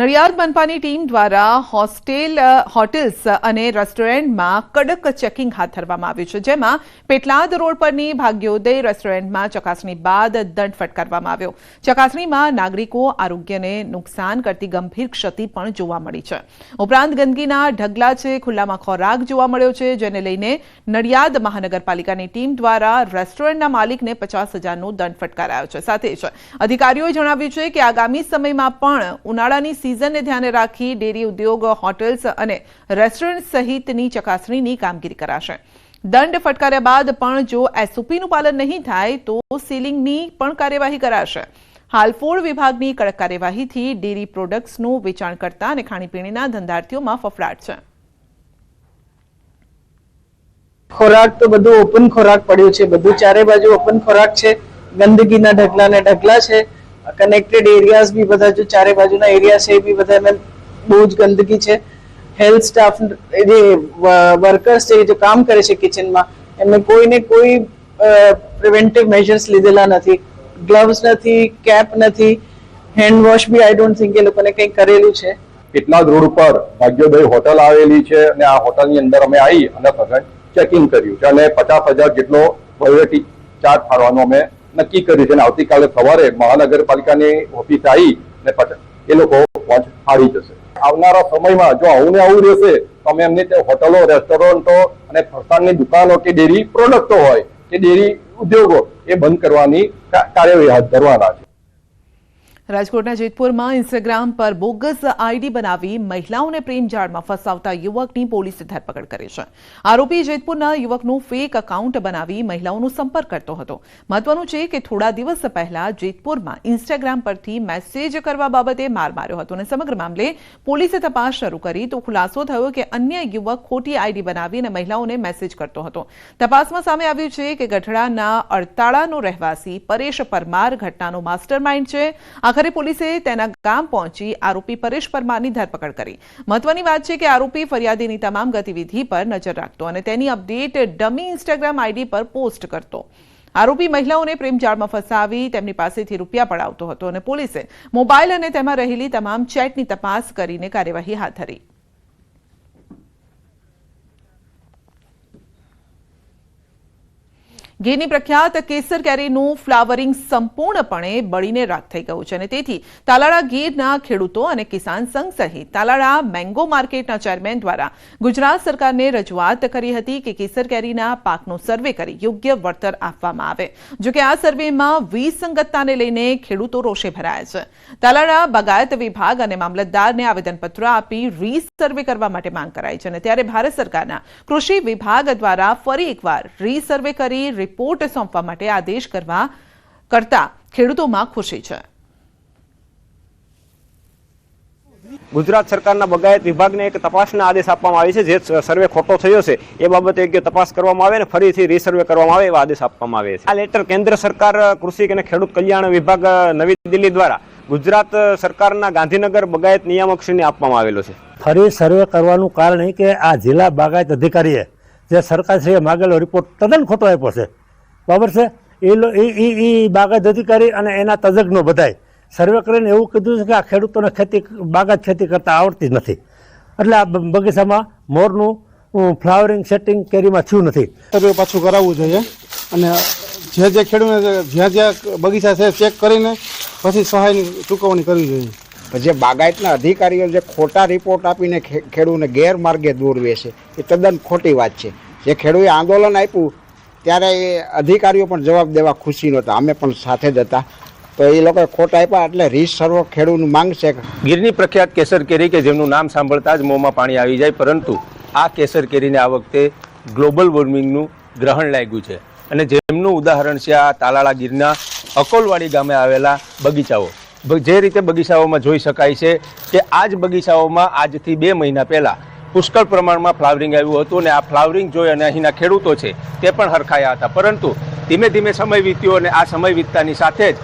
નડિયાદ મનપાની ટીમ દ્વારા hostel hotels અને રેસ્ટોરન્ટમાં કડક ચેકિંગ હાથ ધરવામાં આવ્યું છે. જેમાં પેટલાદ રોડ પરની ભાગ્યોદય રેસ્ટોરન્ટમાં ચકાસણી બાદ દંડ ફટકારવામાં આવ્યો. ચકાસણીમાં નાગરિકો આરોગ્યને નુકસાન કરતી ગંભીર ક્ષતિ પણ જોવા મળી છે. ઉપરાંત ગંદકીના ઢગલા છે, ખુલ્લામાં ખોરાક જોવા મળ્યો છે, જેને લઈને નડિયાદ મહાનગરપાલિકાની ટીમ દ્વારા રેસ્ટોરન્ટના માલિકને પચાસ હજારનો દંડ ફટકારાયો છે. સાથે જ અધિકારીઓએ જણાવ્યું છે કે આગામી સમયમાં પણ ઉનાળાની સિઝનને ધ્યાને રાખી ડેરી ઉદ્યોગ હોટેલ્સ અને રેસ્ટોરન્ટ સહિતની ચકાસણીની કામગીરી કરાશે. દંડ ફટકાર્યા બાદ પણ જો એસઓપીનું પાલન નહીં થાય, તો સીલિંગની પણ કાર્યવાહી કરાશે. હાલ ફૂડ વિભાગની કડક કાર્યવાહીથી ડેરી પ્રોડક્ટ્સનું વેચાણ કરતા અને ખાણીપીણીના ધંધાર્થીઓમાં ફફડાટ છે. ખોરાક તો બધું ઓપન ખોરાક પડ્યું છે. બધું ચારે બાજુ ઓપન ખોરાક છે. ગંદકીના ઢગલા ને ઢગલા છે. કનેક્ટેડ એરિયાઝ બી બધા જો ચારે બાજુના એરિયા છે એ બી બધા એમાં બહુ જ ગંદકી છે. હેલ્થ સ્ટાફ જે વર્કર્સ છે જે કામ કરે છે કિચનમાં એમને કોઈને કોઈ પ્રિવેન્ટિવ મેજર્સ લીધેલા નથી. ગ્લવ્સ નથી કેપ નથી હેન્ડ વોશ બી આઈ ડોન્ટ થિંક એ લોકોને કંઈ કરેલું છે. કેટલા રોડ ઉપર ભાગ્યોદય હોટલ આવેલી છે અને આ હોટલની અંદર અમે આવી અને ચેકિંગ કર્યું છે અને પચાસ હજાર જેટલો વહીવટી ચાર્જ ફાળવાનો અમે નક્કી કર્યું છે અને આવતીકાલે સવારે મહાનગરપાલિકાની ઓફિસ આવી ને એ લોકો પહોંચ ફાળી જશે. આવનારા સમયમાં જો આવું ને આવું રહેશે, તો અમે એમની હોટલો, રેસ્ટોરન્ટો અને ફરસાણની દુકાનો કે ડેરી પ્રોડક્ટો હોય કે ડેરી ઉદ્યોગો, એ બંધ કરવાની કાર્યવાહી હાથ ધરવાના છે. રાજકોટના જેતપુરમાં ઇન્સ્ટાગ્રામ પર બોગસ આઈડી બનાવી મહિલાઓને પ્રેમ જાળમાં ફસાવતા યુવકની પોલીસે ધરપકડ કરી છે. આરોપી જેતપુરના યુવકનું ફેક એકાઉન્ટ બનાવી મહિલાઓનો સંપર્ક કરતો હતો. મહત્વનું છે કે થોડા દિવસ પહેલા જેતપુરમાં ઇન્સ્ટાગ્રામ પરથી મેસેજ કરવા બાબતે માર માર્યો હતો અને સમગ્ર મામલે પોલીસે તપાસ શરૂ કરી તો ખુલાસો થયો કે અન્ય યુવક ખોટી આઈડી બનાવી અને મહિલાઓને મેસેજ કરતો હતો. તપાસમાં સામે આવ્યું છે કે ગઢડાના અડતાળાનો રહેવાસી પરેશ પરમાર ઘટનાનો માસ્ટરમાઇન્ડ છે. આખરે પોલીસે તેના ગામ પહોંચી આરોપી પરેશ પરમારની ધરપકડ કરી. મહત્વની વાત છે કે આરોપી ફરિયાદીની તમામ ગતિવિધિ પર નજર રાખતો અને તેની અપડેટ ડમી ઇન્સ્ટાગ્રામ આઈડી પર પોસ્ટ કરતો. આરોપી મહિલાઓને પ્રેમજાળમાં ફસાવી તેમની પાસેથી રૂપિયા પડાવતો હતો અને પોલીસે મોબાઈલ અને તેમાં રહેલી તમામ ચેટની તપાસ કરીને કાર્યવાહી હાથ ધરી. ગીરની પ્રખ્યાત કેસર કેરીનું ફ્લાવરિંગ સંપૂર્ણપણે બળીને રાખ થઈ ગયું છે અને તેથી તાલાળા ગીરના ખેડૂતો અને કિસાન સંઘ સહિત તાલાળા મેંગો માર્કેટના ચેરમેન દ્વારા ગુજરાત સરકારને રજૂઆત કરી હતી કે કેસર કેરીના પાકનો સર્વે કરી યોગ્ય વળતર આપવામાં આવે. જોકે આ સર્વેમાં વિસંગતતાને લઈને ખેડૂતો રોષે ભરાયા છે. તાલાળા બગાયત વિભાગ અને મામલતદારને આવેદનપત્ર આપી રીસર્વે કરવા માટે માંગ કરાઈ છે અને ત્યારે ભારત સરકારના કૃષિ વિભાગ દ્વારા ફરી એકવાર રીસર્વે કરી રિપોર્ટ સોંપવા માટે આદેશ કરવા કરતા ખેડૂતોમાં ખુશી છે. ગુજરાત સરકારના બગાયત વિભાગને એક તપાસના આદેશ આપવામાં આવે છે જે સર્વે ખોટો થયો છે એ બાબતે યોગ્ય તપાસ કરવામાં આવે અને ફરીથી રીસર્વે કરવામાં આવે એવા આદેશ આપવામાં આવે છે. આ લેટર કેન્દ્ર સરકાર કૃષિ અને ખેડૂત કલ્યાણ વિભાગ નવી દિલ્હી દ્વારા ગુજરાત સરકારના ગાંધીનગર બગાયત નિયામકશ્રીને આપવામાં આવેલો છે. ફરી સર્વે કરવાનું કારણ એ કે આ જિલ્લા બાગાયત અધિકારીએ જે સરકારશ્રીએ માગેલો રિપોર્ટ તદ્દન ખોટો આપ્યો છે. બરાબર છે? એ એ એ બાગાયત અધિકારી અને એના તજજ્ઞો બધાય. સર્વે કરીને એવું કીધું છે કે આ ખેડૂતોને ખેતી બાગાયત ખેતી કરતા આવડતી જ નથી. એટલે આ બ- બગીચામાં મોરનું ફ્લાવરિંગ સેટિંગ કેરીમાં થયું નથી. સર્વે પાછું કરાવવું જોઈએ અને જે જે ખેડૂતને જ્યાં જ્યાં બગીચા છે ચેક કરીને પછી સહાયની ચૂકવણી કરવી જોઈએ. જે બાગાયતના અધિકારીઓ જે ખોટા રિપોર્ટ આપીને ખેડૂતને ગેરમાર્ગે દોરવે છે એ તદ્દન ખોટી વાત છે. જે ખેડૂએ આંદોલન આપ્યું ત્યારે એ અધિકારીઓ પણ જવાબ દેવા ખુશી નહોતા. અમે પણ સાથે જ હતા. તો એ લોકોએ ખોટા આપ્યા એટલે રીસ સર્વ ખેડૂતનું માંગ છે ગીરની પ્રખ્યાત કેસર કેરી કે જેમનું નામ સાંભળતા જ મોંમાં પાણી આવી જાય, પરંતુ આ કેસર કેરીને આ વખતે ગ્લોબલ વોર્મિંગનું ગ્રહણ લાગ્યું છે. અને જેમનું ઉદાહરણ છે આ તાલાળા ગીરના અકોલવાડી ગામે આવેલા બગીચાઓ. જે રીતે બગીચાઓમાં જોઈ શકાય છે કે આ જ બગીચાઓમાં આજથી બે મહિના પહેલાં પુષ્કળ પ્રમાણમાં ફ્લાવરિંગ આવ્યું હતું અને આ ફ્લાવરિંગ જોઈ અને અહીંના ખેડૂતો છે તે પણ હરખાયા હતા. પરંતુ ધીમે ધીમે સમય વીત્યો અને આ સમય વીતતાની સાથે જ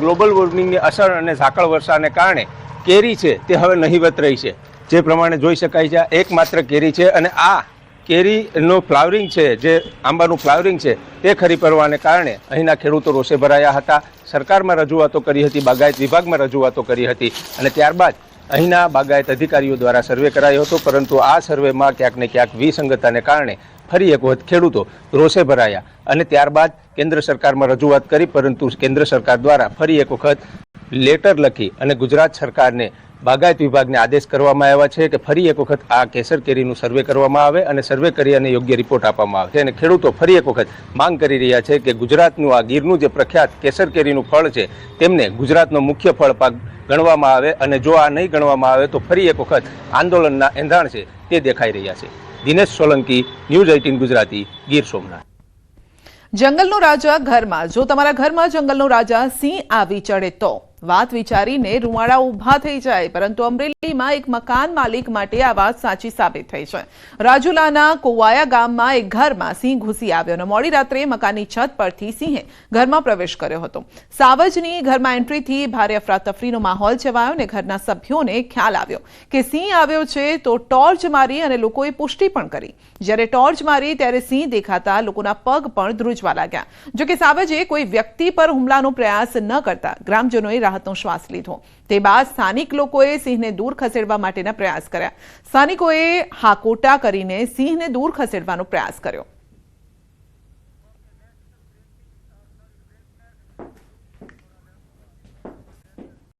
ગ્લોબલ વોર્મિંગની અસર અને ઝાકળ વર્ષાને કારણે કેરી છે તે હવે નહીવત રહી છે. જે પ્રમાણે જોઈ શકાય છે એકમાત્ર કેરી છે અને આ કેરીનું ફ્લાવરિંગ છે, જે આંબાનું ફ્લાવરિંગ છે તે ખરી પડવાને કારણે અહીંના ખેડૂતો રોષે ભરાયા હતા. સરકારમાં રજૂઆતો કરી હતી, બાગાયત વિભાગમાં રજૂઆતો કરી હતી અને ત્યારબાદ અહીંના બાગાયત અધિકારીઓ દ્વારા સર્વે કરાયો હતો, પરંતુ આ સર્વેમાં ક્યાંક ને ક્યાંક વિસંગતતાને કારણે ફરી એક વખત ખેડૂતો રોષે ભરાયા અને ત્યારબાદ કેન્દ્ર સરકારમાં રજૂઆત કરી, પરંતુ કેન્દ્ર સરકાર દ્વારા ફરી એક વખત લેટર લખી અને ગુજરાત સરકારને બાગાયત વિભાગને આદેશ કરવામાં આવ્યા છે કે ફરી એક વખત આ કેસર કેરીનું સર્વે કરવામાં આવે અને સર્વે કરી અને યોગ્ય રિપોર્ટ આપવામાં આવે છે. અને ખેડૂતો ફરી એક વખત માંગ કરી રહ્યા છે કે ગુજરાતનું આ ગીરનું જે પ્રખ્યાત કેસર કેરીનું ફળ છે, તેમને ગુજરાતનો મુખ્ય ફળ પાક ગણવામાં આવે અને જો આ નહીં ગણવામાં આવે તો ફરી એક વખત આંદોલનના એંધાણ છે તે દેખાઈ રહ્યા છે. Dinesh Solanki, News Eighteen Gujarati, Gir Somnath. જંગલનો રાજા ઘરમાં. જો તમારા ઘરમાં જંગલનો રાજા સિંહ આવી ચડે તો? વાત વિચારીને રૂવાડા ઊભા થઈ જાય, પરંતુ અમરેલીમાં એક મકાન માલિક માટે આ વાત સાચી સાબિત થઈ છે. રાજુલાના કોવાયા ગામમાં એક ઘરમાં સિંહ ઘૂસી આવ્યો અને મોડી રાત્રે મકાનની છત પરથી સિંહે ઘરમાં પ્રવેશ કર્યો હતો. સાવજની ઘરમાં એન્ટ્રીથી ભારે અફરાતફરીનો માહોલ છવાયો અને ઘરના સભ્યોને ખ્યાલ આવ્યો કે સિંહ આવ્યો છે તો ટોર્ચ મારી અને લોકોએ પુષ્ટિ પણ કરી. જ્યારે ટોર્ચ મારી ત્યારે સિંહ દેખાતા લોકોના પગ પણ ધ્રુજવા લાગ્યા. જોકે સાવજે કોઈ વ્યક્તિ પર હુમલાનો પ્રયાસ ન કરતા ગ્રામજનોએ રાહતનો શ્વાસ લીધો. તે બાદ સ્થાનિક લોકોએ સિંહને દૂર ખસેડવા માટેના પ્રયાસ કર્યા. સ્થાનિકોએ હાકોટા કરીને સિંહને દૂર ખસેડવાનો પ્રયાસ કર્યો.